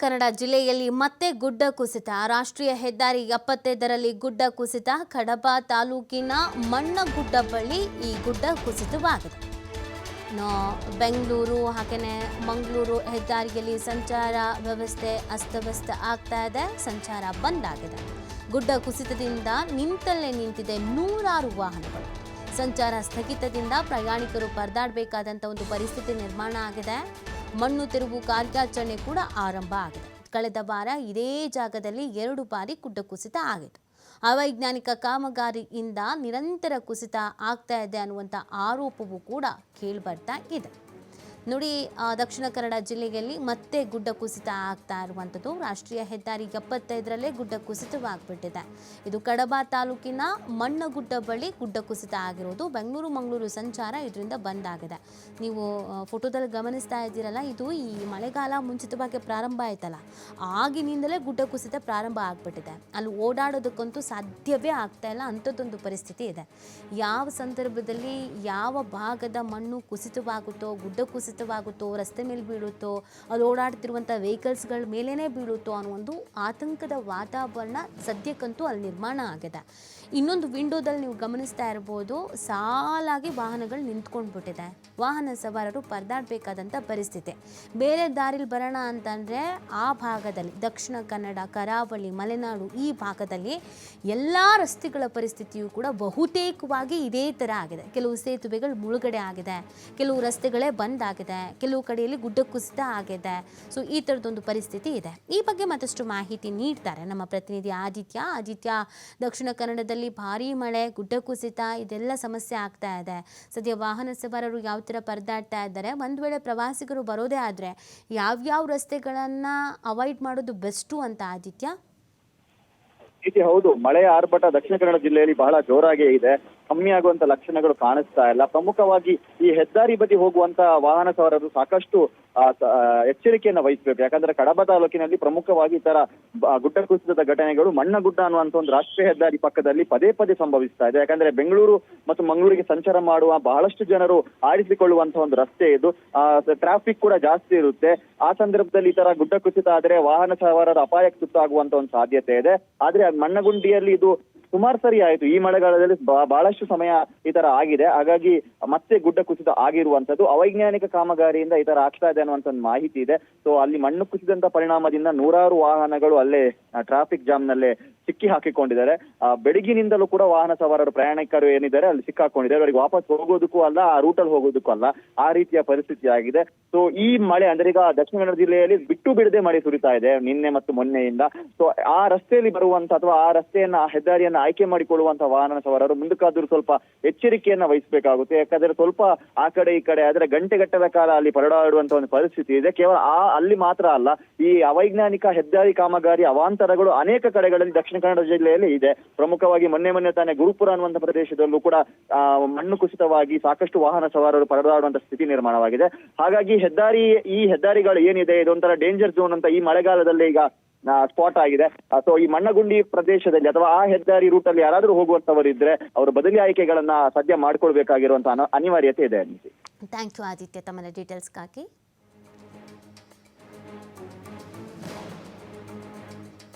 ಕನ್ನಡ ಜಿಲ್ಲೆಯಲ್ಲಿ ಮತ್ತೆ ಗುಡ್ಡ ಕುಸಿತ. ರಾಷ್ಟ್ರೀಯ ಹೆದ್ದಾರಿ ಎಪ್ಪತ್ತೈದರಲ್ಲಿ ಗುಡ್ಡ ಕುಸಿತ. ಕಡಬ ತಾಲೂಕಿನ ಮಣ್ಣಗುಡ್ಡ ಬಳಿ ಈ ಗುಡ್ಡ ಕುಸಿತವಾಗಿದೆ. ಬೆಂಗಳೂರು ಹಾಗೆಯೇ ಮಂಗಳೂರು ಹೆದ್ದಾರಿಯಲ್ಲಿ ಸಂಚಾರ ವ್ಯವಸ್ಥೆ ಅಸ್ತವ್ಯಸ್ತ ಆಗ್ತಾ ಇದೆ. ಸಂಚಾರ ಬಂದ್ ಆಗಿದೆ. ಗುಡ್ಡ ಕುಸಿತದಿಂದ ನಿಂತಲ್ಲೇ ನಿಂತಿದೆ ನೂರಾರು ವಾಹನಗಳು. ಸಂಚಾರ ಸ್ಥಗಿತದಿಂದ ಪ್ರಯಾಣಿಕರು ಪರದಾಡಬೇಕಾದಂಥ ಒಂದು ಪರಿಸ್ಥಿತಿ ನಿರ್ಮಾಣ ಆಗಿದೆ. ಮಣ್ಣು ತಿರುವು ಕಾರ್ಯಾಚರಣೆ ಕೂಡ ಆರಂಭ ಆಗಿದೆ. ಕಳೆದ ವಾರ ಇದೇ ಜಾಗದಲ್ಲಿ ಎರಡು ಬಾರಿ ಗುಡ್ಡ ಕುಸಿತ ಆಗಿತ್ತು. ಅವೈಜ್ಞಾನಿಕ ಕಾಮಗಾರಿಯಿಂದ ನಿರಂತರ ಕುಸಿತ ಆಗ್ತಾ ಇದೆ ಅನ್ನುವಂಥ ಆರೋಪವೂ ಕೂಡ ಕೇಳಿಬರ್ತಾ ಇದೆ. ನೋಡಿ ದಕ್ಷಿಣ ಕನ್ನಡ ಜಿಲ್ಲೆಯಲ್ಲಿ ಮತ್ತೆ ಗುಡ್ಡ ಕುಸಿತ ಆಗ್ತಾ ಇರುವಂಥದ್ದು. ರಾಷ್ಟ್ರೀಯ ಹೆದ್ದಾರಿ ಎಪ್ಪತ್ತೈದರಲ್ಲೇ ಗುಡ್ಡ ಕುಸಿತವಾಗ್ಬಿಟ್ಟಿದೆ. ಇದು ಕಡಬ ತಾಲೂಕಿನ ಮಣ್ಣಗುಡ್ಡ ಬಳಿ ಗುಡ್ಡ ಕುಸಿತ ಆಗಿರೋದು. ಬೆಂಗಳೂರು, ಮಂಗಳೂರು ಸಂಚಾರ ಇದರಿಂದ ಬಂದ್ ಆಗಿದೆ. ನೀವು ಫೋಟೋದಲ್ಲಿ ಗಮನಿಸ್ತಾ ಇದ್ದೀರಲ್ಲ, ಇದು ಈ ಮಳೆಗಾಲ ಮುಂಚಿತವಾಗಿ ಪ್ರಾರಂಭ ಆಯ್ತಲ್ಲ. ಆಗಿನಿಂದಲೇ ಗುಡ್ಡ ಕುಸಿತ ಪ್ರಾರಂಭ ಆಗ್ಬಿಟ್ಟಿದೆ. ಅಲ್ಲಿ ಓಡಾಡೋದಕ್ಕಂತೂ ಸಾಧ್ಯವೇ ಆಗ್ತಾ ಇಲ್ಲ. ಅಂಥದ್ದೊಂದು ಪರಿಸ್ಥಿತಿ ಇದೆ. ಯಾವ ಸಂದರ್ಭದಲ್ಲಿ ಯಾವ ಭಾಗದ ಮಣ್ಣು ಕುಸಿತವಾಗುತ್ತೋ, ಗುಡ್ಡ ಕುಸಿತವಾಗುತ್ತೋ ರಸ್ತೆ ಮೇಲೆ ಬೀಳುತ್ತೋ, ಅಲ್ಲಿ ಓಡಾಡ್ತಿರುವಂಥ ವೆಹಿಕಲ್ಸ್ಗಳ ಮೇಲೇ ಬೀಳುತ್ತೋ ಅನ್ನೋ ಒಂದು ಆತಂಕದ ವಾತಾವರಣ ಸದ್ಯಕ್ಕಂತೂ ಅಲ್ಲಿ ನಿರ್ಮಾಣ ಆಗಿದೆ. ಇನ್ನೊಂದು ವಿಂಡೋದಲ್ಲಿ ನೀವು ಗಮನಿಸ್ತಾ ಇರ್ಬೋದು, ಸಾಲಾಗಿ ವಾಹನಗಳು ನಿಂತ್ಕೊಂಡ್ಬಿಟ್ಟಿದೆ. ವಾಹನ ಸವಾರರು ಪರದಾಡಬೇಕಾದಂಥ ಪರಿಸ್ಥಿತಿ. ಬೇರೆ ದಾರಿಲಿ ಬರೋಣ ಅಂತಂದರೆ, ಆ ಭಾಗದಲ್ಲಿ, ದಕ್ಷಿಣ ಕನ್ನಡ, ಕರಾವಳಿ, ಮಲೆನಾಡು ಈ ಭಾಗದಲ್ಲಿ ಎಲ್ಲ ರಸ್ತೆಗಳ ಪರಿಸ್ಥಿತಿಯು ಕೂಡ ಬಹುತೇಕವಾಗಿ ಇದೇ ಥರ ಆಗಿದೆ. ಕೆಲವು ಸೇತುವೆಗಳು ಮುಳುಗಡೆ ಆಗಿದೆ. ಕೆಲವು ರಸ್ತೆಗಳೇ ಬಂದ್ ಆಗಿದೆ. ಕೆಲವು ಕಡೆಯಲ್ಲಿ ಗುಡ್ಡ ಕುಸಿತ ಆಗಿದೆ. ಸೊ ಈ ಥರದೊಂದು ಪರಿಸ್ಥಿತಿ ಇದೆ. ಈ ಬಗ್ಗೆ ಮತ್ತಷ್ಟು ಮಾಹಿತಿ ನೀಡ್ತಾರೆ ನಮ್ಮ ಪ್ರತಿನಿಧಿ ಆದಿತ್ಯ. ಆದಿತ್ಯ, ದಕ್ಷಿಣ ಕನ್ನಡದಲ್ಲಿ ಭಾರಿ ಮಳೆ, ಗುಡ್ಡ ಕುಸಿತ, ಇದೆಲ್ಲ ಸಮಸ್ಯೆ ಆಗ್ತಾ ಇದೆ. ಸದ್ಯ ವಾಹನ ಸವಾರರು ಯಾವ ಥರ ಪರದಾಡ್ತಾ ಇದ್ದಾರೆ? ಒಂದು ವೇಳೆ ಪ್ರವಾಸಿಗರು ಬರೋದೇ ಆದರೆ ಯಾವ್ಯಾವ ರಸ್ತೆಗಳನ್ನು ಅವಾಯ್ಡ್ ಮಾಡೋದು ಬೆಸ್ಟು ಅಂತ ಆದಿತ್ಯ? ಹೌದು. ಮಳೆ ಆರ್ಭಟ ದಕ್ಷಿಣ ಕನ್ನಡ ಜಿಲ್ಲೆಯಲ್ಲಿ ಬಹಳ ಜೋರಾಗಿ ಇದೆ. ಕಮ್ಮಿ ಆಗುವಂತ ಲಕ್ಷಣಗಳು ಕಾಣಿಸ್ತಾ ಇಲ್ಲ. ಪ್ರಮುಖವಾಗಿ ಈ ಹೆದ್ದಾರಿ ಬದಿ ಹೋಗುವಂತ ವಾಹನ ಸವಾರರು ಸಾಕಷ್ಟು ಎಚ್ಚರಿಕೆಯನ್ನು ವಹಿಸಬೇಕು. ಯಾಕಂದ್ರೆ ಕಡಬ ತಾಲೂಕಿನಲ್ಲಿ ಪ್ರಮುಖವಾಗಿ ಈ ತರ ಗುಡ್ಡ ಕುಸಿತದ ಘಟನೆಗಳು ಮಣ್ಣ ಗುಡ್ಡ ಅನ್ನುವಂತ ಒಂದು ರಾಷ್ಟ್ರೀಯ ಹೆದ್ದಾರಿ ಪಕ್ಕದಲ್ಲಿ ಪದೇ ಪದೇ ಸಂಭವಿಸ್ತಾ ಇದೆ. ಯಾಕಂದ್ರೆ ಬೆಂಗಳೂರು ಮತ್ತು ಮಂಗಳೂರಿಗೆ ಸಂಚಾರ ಮಾಡುವ ಬಹಳಷ್ಟು ಜನರು ಆಡಿಸಿಕೊಳ್ಳುವಂತಹ ಒಂದು ರಸ್ತೆ ಇದು. ಟ್ರಾಫಿಕ್ ಕೂಡ ಜಾಸ್ತಿ ಇರುತ್ತೆ. ಆ ಸಂದರ್ಭದಲ್ಲಿ ಈ ತರ ಗುಡ್ಡ ಕುಸಿತ ಆದ್ರೆ ವಾಹನ ಸವಾರರ ಅಪಾಯಕ್ಕೆ ತುತ್ತಾಗುವಂತ ಒಂದು ಸಾಧ್ಯತೆ ಇದೆ. ಆದ್ರೆ ಮಣ್ಣಗುಂಡಿಯಲ್ಲಿ ಇದು ಸುಮಾರು ಸರಿ ಆಯ್ತು. ಈ ಮಳೆಗಾಲದಲ್ಲಿ ಬಹಳಷ್ಟು ಸಮಯ ಈ ತರ ಆಗಿದೆ. ಹಾಗಾಗಿ ಮತ್ತೆ ಗುಡ್ಡ ಕುಸಿತ ಆಗಿರುವಂತದ್ದು ಅವೈಜ್ಞಾನಿಕ ಕಾಮಗಾರಿಯಿಂದ ಈ ತರ ಆಗ್ತಾ ಇದೆ ಅನ್ನುವಂತ ಮಾಹಿತಿ ಇದೆ. ಸೊ ಅಲ್ಲಿ ಮಣ್ಣು ಕುಸಿದಂತ ಪರಿಣಾಮದಿಂದ ನೂರಾರು ವಾಹನಗಳು ಅಲ್ಲೇ ಟ್ರಾಫಿಕ್ ಜಾಮ್ ನಲ್ಲೇ ಸಿಕ್ಕಿ ಹಾಕಿಕೊಂಡಿದ್ದಾರೆ ಬೆಳಗಿನಿಂದಲೂ ಕೂಡ ವಾಹನ ಸವಾರರು ಪ್ರಯಾಣಿಕರು ಏನಿದ್ದಾರೆ, ಅಲ್ಲಿ ಸಿಕ್ಕಾಕೊಂಡಿದ್ದಾರೆ. ಅವರಿಗೆ ವಾಪಸ್ ಹೋಗೋದಕ್ಕೂ ಅಲ್ಲ, ಆ ರೂಟಲ್ಲಿ ಹೋಗೋದಕ್ಕೂ ಅಲ್ಲ, ಆ ರೀತಿಯ ಪರಿಸ್ಥಿತಿ ಆಗಿದೆ. ಸೊ ಈ ಮಳೆ ಅಂದ್ರೆ ಈಗ ದಕ್ಷಿಣ ಕನ್ನಡ ಜಿಲ್ಲೆಯಲ್ಲಿ ಬಿಟ್ಟು ಬಿಡದೆ ಮಳೆ ಸುರಿತಾ ಇದೆ ನಿನ್ನೆ ಮತ್ತು ಮೊನ್ನೆಯಿಂದ. ಸೊ ಆ ರಸ್ತೆಯಲ್ಲಿ ಬರುವಂತ ಅಥವಾ ಆ ರಸ್ತೆಯನ್ನ ಹೆದ್ದಾರಿಯನ್ನ ಆಯ್ಕೆ ಮಾಡಿಕೊಳ್ಳುವಂತ ವಾಹನ ಸವಾರರು ಮುಂದಕ್ಕಾದ್ರೂ ಸ್ವಲ್ಪ ಎಚ್ಚರಿಕೆಯನ್ನ ವಹಿಸಬೇಕಾಗುತ್ತೆ. ಯಾಕಂದ್ರೆ ಸ್ವಲ್ಪ ಆ ಕಡೆ ಈ ಕಡೆ ಆದ್ರೆ ಗಂಟೆಗಟ್ಟಲೆ ಕಾಲ ಅಲ್ಲಿ ಪರಡಾಡುವಂತಹ ಒಂದು ಪರಿಸ್ಥಿತಿ ಇದೆ. ಕೇವಲ ಆ ಅಲ್ಲಿ ಮಾತ್ರ ಅಲ್ಲ, ಈ ಅವೈಜ್ಞಾನಿಕ ಹೆದ್ದಾರಿ ಕಾಮಗಾರಿ, ಅವಾಂತರಗಳು ಅನೇಕ ಕಡೆಗಳಲ್ಲಿ ದಕ್ಷಿಣ ಕನ್ನಡ ಜಿಲ್ಲೆಯಲ್ಲಿ ಇದೆ. ಪ್ರಮುಖವಾಗಿ ಮೊನ್ನೆ ಮೊನ್ನೆ ತಾನೇ ಗುರುಪುರ ಅನ್ನುವಂತ ಪ್ರದೇಶದಲ್ಲೂ ಕೂಡ ಮಣ್ಣು ಕುಸಿತವಾಗಿ ಸಾಕಷ್ಟು ವಾಹನ ಸವಾರರು ಪರದಾಡುವಂತ ಸ್ಥಿತಿ ನಿರ್ಮಾಣವಾಗಿದೆ. ಹಾಗಾಗಿ ಹೆದ್ದಾರಿ, ಈ ಹೆದ್ದಾರಿಗಳು ಏನಿದೆ ಇದೊಂಥರ ಡೇಂಜರ್ ಝೋನ್ ಅಂತ ಈ ಮಳೆಗಾಲದಲ್ಲಿ ಈಗ ಸ್ಪಾಟ್ ಆಗಿದೆ. ಸೊ ಈ ಮಣ್ಣಗುಂಡಿ ಪ್ರದೇಶದಲ್ಲಿ ಅಥವಾ ಆ ಹೆದ್ದಾರಿ ರೂಟ್ ಅಲ್ಲಿ ಯಾರಾದ್ರೂ ಹೋಗುವಂತವರು ಇದ್ರೆ ಅವರು ಬದಲಿ ಆಯ್ಕೆಗಳನ್ನ ಸದ್ಯ ಮಾಡ್ಕೊಳ್ಬೇಕಾಗಿರುವಂತ ಅನ- ಅನಿವಾರ್ಯತೆ ಇದೆ ಥ್ಯಾಂಕ್ ಯು ಆದಿತ್ಯ. ತಮ್ಮ ಡೀಟೇಲ್ಸ್ಗಾಗಿ